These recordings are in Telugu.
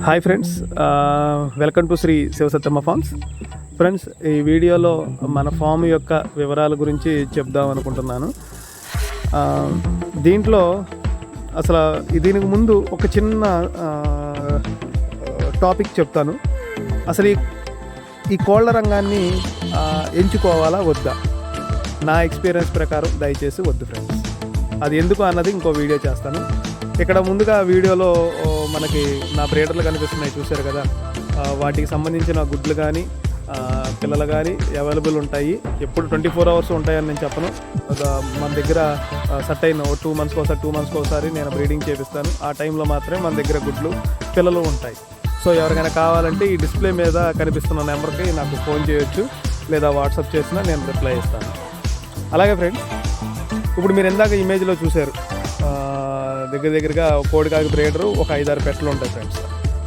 Hi friends welcome to Shri Sivasattamma farms. Friends ఈ వీడియోలో మన ఫామ్ యొక్క వివరాల గురించి చెప్దాం అనుకుంటున్నాను. దీంట్లో అసలు దీనికి ముందు ఒక చిన్న టాపిక్ చెప్తాను. అసలు ఈ ఈ కోళ్ళ రంగాన్ని ఎంచుకోవాలా వద్దా? నా ఎక్స్పీరియన్స్ ప్రకారం దయచేసి వద్దు ఫ్రెండ్స్. అది ఎందుకు అన్నది ఇంకో వీడియో చేస్తాను. ఇక్కడ ముందుగా వీడియోలో మనకి నా బ్రేడర్లు కనిపిస్తున్నాయి చూశారు కదా? వాటికి సంబంధించిన గుడ్లు కానీ పిల్లలు కానీ అవైలబుల్ ఉంటాయి. ఎప్పుడు ట్వంటీ ఫోర్ అవర్స్ ఉంటాయని నేను చెప్పను. ఒక మన దగ్గర సెట్ అయిన టూ మంత్స్కి ఒకసారి టూ మంత్స్కి ఒకసారి నేను బ్రీడింగ్ చేపిస్తాను. ఆ టైంలో మాత్రమే మన దగ్గర గుడ్లు పిల్లలు ఉంటాయి. సో ఎవరికైనా కావాలంటే ఈ డిస్ప్లే మీద కనిపిస్తున్న నెంబర్కి నాకు ఫోన్ చేయొచ్చు లేదా వాట్సాప్ చేసినా నేను రిప్లై ఇస్తాను. అలాగే ఫ్రెండ్స్ ఇప్పుడు మీరు ఇందాక ఇమేజ్లో చూశారు. దగ్గర దగ్గరగా కోడి కాకి బ్రేడరు ఒక ఐదారు పెట్టలు ఉంటాయి ఫ్రెండ్స్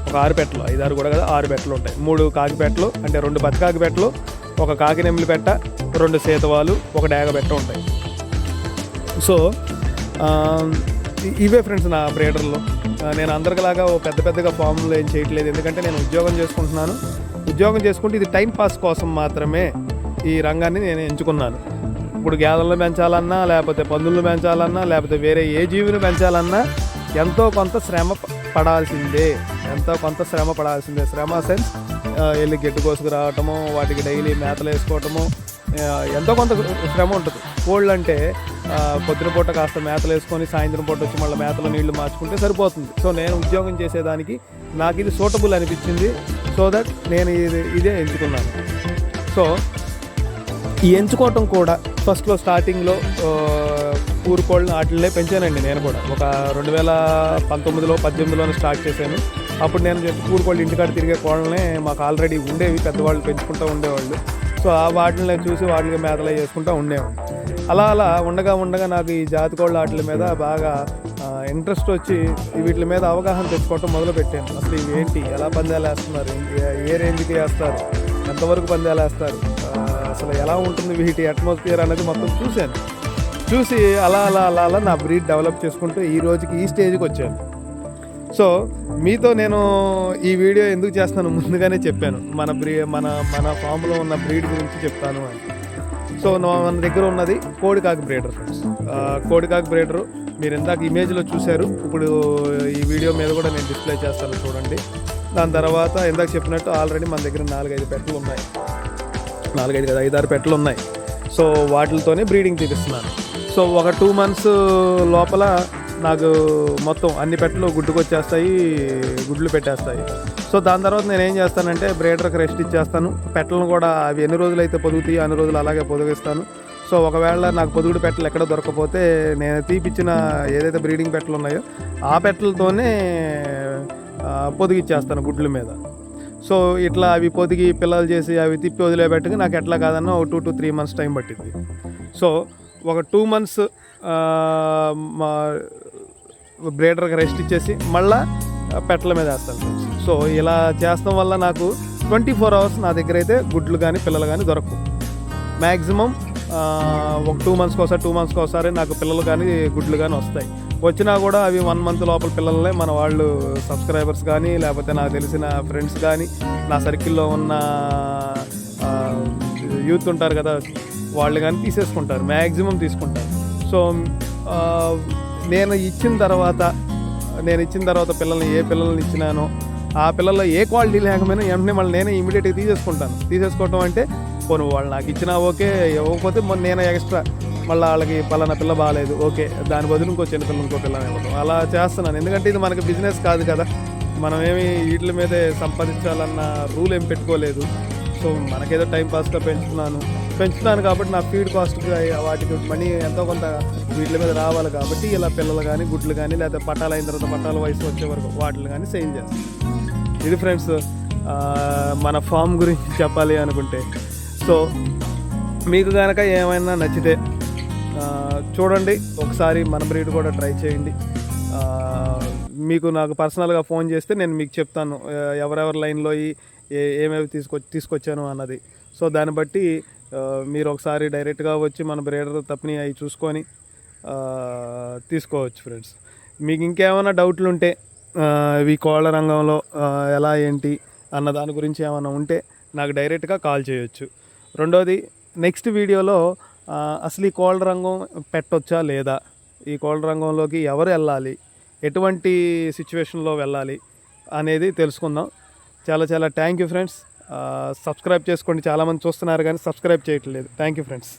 ఒక ఆరు పెట్టలు ఐదారు కూడా కదా ఆరు పెట్టలు ఉంటాయి. మూడు కాకి పెట్టలు అంటే రెండు బతకాకి పెట్టలు ఒక కాకి నెమిలి పెట్ట రెండు సేతవాలు ఒక డేగ పెట్ట ఉంటాయి. సో ఇవే ఫ్రెండ్స్ నా బ్రేడర్లో నేను అందరిలాగా ఓ పెద్ద పెద్దగా ఫామ్లు ఏం చేయట్లేదు. ఎందుకంటే నేను ఉద్యోగం చేసుకుంటున్నాను. ఉద్యోగం చేసుకుంటే ఇది టైం పాస్ కోసం మాత్రమే ఈ రంగాన్ని నేను ఎంచుకున్నాను. ఇప్పుడు గేదెలను పెంచాలన్నా లేకపోతే పందులను పెంచాలన్నా లేకపోతే వేరే ఏ జీవిని పెంచాలన్నా ఎంతో కొంత శ్రమ పడాల్సిందే. ఎంతో కొంత శ్రమ పడాల్సిందే. శ్రమ సెన్స్ వెళ్ళి గెడ్డు కోసుకు రావటము వాటికి డైలీ మేతలు వేసుకోవటము ఎంతో కొంత శ్రమ ఉంటుంది. కోళ్ళు అంటే పొద్దున పూట కాస్త మేతలు వేసుకొని సాయంత్రం పూట వచ్చి మళ్ళీ మేతలు నీళ్ళు మార్చుకుంటే సరిపోతుంది. సో నేను ఉద్యోగం చేసేదానికి నాకు ఇది సూటబుల్ అనిపించింది సో దట్ నేను ఇది ఇదే ఎంచుకున్నాను. సో ఎంచుకోవటం కూడా ఫస్ట్లో స్టార్టింగ్లో ఊరుకోళ్ళని వాటిల్లే పెంచానండి నేను కూడా. ఒక రెండు వేల పంతొమ్మిదిలో పద్దెనిమిదిలోనే స్టార్ట్ చేశాను. అప్పుడు నేను ఊరుకోళ్ళు ఇంటికాడ తిరిగే కోళ్ళనే మాకు ఆల్రెడీ ఉండేవి పెద్దవాళ్ళు పెంచుకుంటూ ఉండేవాళ్ళు. సో ఆ వాటిని చూసి వాటికి మేతలు చేసుకుంటూ ఉండేవాడిని. అలా అలా ఉండగా ఉండగా నాకు ఈ జాతి కోళ్ళ వాటి మీద బాగా ఇంట్రెస్ట్ వచ్చి వీటి మీద అవగాహన తెచ్చుకోవటం మొదలు పెట్టాను. అసలు ఇవి ఏంటి? ఎలా పందాలు వేస్తున్నారు? ఏ- రేంజ్కి వేస్తారు? ఎంతవరకు పందాలు వేస్తారు? అసలు ఎలా ఉంటుంది వీటి అట్మాస్ఫియర్ అనేది మొత్తం చూశాను. చూసి అలా అలా అలా అలా నా బ్రీడ్ డెవలప్ చేసుకుంటూ ఈ రోజుకి ఈ స్టేజ్కి వచ్చాను. సో మీతో నేను ఈ వీడియో ఎందుకు చేస్తాను ముందుగానే చెప్పాను. మన బ్రీ మన మన ఫామ్లో ఉన్న బ్రీడ్ గురించి చెప్తాను అని. సో మన దగ్గర ఉన్నది కోడికాక్ బ్రీడర్ ఫ్రెండ్స్ కోడికాక్ బ్రీడరు మీరు ఇందాక ఇమేజ్లో చూశారు. ఇప్పుడు ఈ వీడియో మీద కూడా నేను డిస్ప్లే చేస్తాను చూడండి. దాని తర్వాత ఇందాక చెప్పినట్టు ఆల్రెడీ మన దగ్గర నాలుగైదు పెట్టలు ఉన్నాయి. నాలుగైదు కదా ఐదారు పెట్టలు ఉన్నాయి. సో వాటితోనే బ్రీడింగ్ తీపిస్తున్నాను. సో ఒక టూ మంత్స్ లోపల నాకు మొత్తం అన్ని పెట్టలు గుడ్డుకొచ్చేస్తాయి గుడ్లు పెట్టేస్తాయి. సో దాని తర్వాత నేను ఏం చేస్తానంటే బ్రేడర్కి రెస్ట్ ఇచ్చేస్తాను. పెట్టలను కూడా అవి ఎన్ని రోజులు అయితే పొదుగుతాయి అన్ని రోజులు అలాగే పొదిగిస్తాను. సో ఒకవేళ నాకు పొదుగుడు పెట్టలు ఎక్కడ దొరకపోతే నేను తీపిచ్చిన ఏదైతే బ్రీడింగ్ పెట్టలు ఉన్నాయో ఆ పెట్టలతోనే పొదిగిచ్చేస్తాను గుడ్ల మీద. సో ఇట్లా అవి పొదిగి పిల్లలు చేసి అవి తిప్పి వదిలేబెట్టుకు నాకు ఎట్లా కాదన్న ఒక two to three months time పట్టింది సో ఒక టూ మంత్స్ మా బ్రేడర్కి రెస్ట్ ఇచ్చేసి మళ్ళా పెట్టల మీద వేస్తాను. సో ఇలా చేస్తాం వల్ల నాకు ట్వంటీ ఫోర్ అవర్స్ నా దగ్గర అయితే గుడ్లు కానీ పిల్లలు కానీ దొరకవు. మ్యాక్సిమం ఒక టూ మంత్స్కి ఒకసారి టూ మంత్స్కి ఒకసారి నాకు పిల్లలు కానీ గుడ్లు కానీ వస్తాయి. వచ్చినా కూడా అవి వన్ మంత్ లోపల పిల్లలనే మన వాళ్ళు సబ్స్క్రైబర్స్ కానీ లేకపోతే నాకు తెలిసిన ఫ్రెండ్స్ కానీ నా సర్కిల్లో ఉన్న యూత్ ఉంటారు కదా వాళ్ళు కానీ తీసేసుకుంటారు మ్యాక్సిమం తీసుకుంటారు. సో నేను ఇచ్చిన తర్వాత నేను ఇచ్చిన తర్వాత పిల్లల్ని ఏ పిల్లల్ని ఇచ్చినానో ఆ పిల్లల్లో ఏ క్వాలిటీ లేకపోయినా వెంటనే మళ్ళీ నేనే ఇమీడియట్గా తీసేసుకుంటాను. తీసేసుకోవటం అంటే పోను వాళ్ళు నాకు ఇచ్చినా ఓకే ఇవ్వకపోతే మొన్న నేను ఎక్స్ట్రా మళ్ళీ వాళ్ళకి పలానా పిల్ల బాగాలేదు ఓకే దాని బదులు ఇంకో చిన్న పిల్ల ఇంకో పిల్లని ఇవ్వడం అలా చేస్తున్నాను. ఎందుకంటే ఇది మనకి బిజినెస్ కాదు కదా. మనం ఏమి వీటి మీదే సంపాదించాలన్న రూల్ ఏం పెట్టుకోలేదు. సో మనకేదో టైం పాస్గా పెంచుతున్నాను. పెంచుతున్నాను కాబట్టి నా ఫీడ్ కాస్ట్ వాటికి మనీ ఎంతో కొంత వీటి మీద రావాలి కాబట్టి ఇలా పిల్లలు కానీ గుడ్లు కానీ లేకపోతే పట్టాలు అయిన తర్వాత పట్టాల వయసు వచ్చే వరకు వాటిని కానీ సేల్ చేస్తాను. ఇది ఫ్రెండ్స్ మన ఫామ్ గురించి చెప్పాలి అనుకుంటే. సో మీకు కనుక ఏమైనా నచ్చితే చూడండి ఒకసారి మన బ్రీడ్ కూడా ట్రై చేయండి. మీకు నాకు పర్సనల్గా ఫోన్ చేస్తే నేను మీకు చెప్తాను ఎవరెవరి లైన్లో ఏ ఏమేమి తీసుకొ తీసుకొచ్చాను అన్నది. సో దాన్ని బట్టి మీరు ఒకసారి డైరెక్ట్గా వచ్చి మన బ్రీడర్ తప్పని అవి చూసుకొని తీసుకోవచ్చు ఫ్రెండ్స్. మీకు ఇంకేమైనా డౌట్లు ఉంటే ఈ కోళ్ళ రంగంలో ఎలా ఏంటి అన్న దాని గురించి ఏమైనా ఉంటే నాకు డైరెక్ట్గా కాల్ చేయొచ్చు. రెండోది నెక్స్ట్ వీడియోలో అసలు ఈ కోళ్ళ రంగం పెట్టొచ్చా లేదా? ఈ కోళ్ళ రంగంలోకి ఎవరు వెళ్ళాలి? ఎటువంటి సిచ్యువేషన్లో వెళ్ళాలి అనేది తెలుసుకుందాం. చాలా చాలా థ్యాంక్ యూ ఫ్రెండ్స్. సబ్స్క్రైబ్ చేసుకోండి. చాలామంది చూస్తున్నారు కానీ సబ్స్క్రైబ్ చేయట్లేదు. Thank you friends.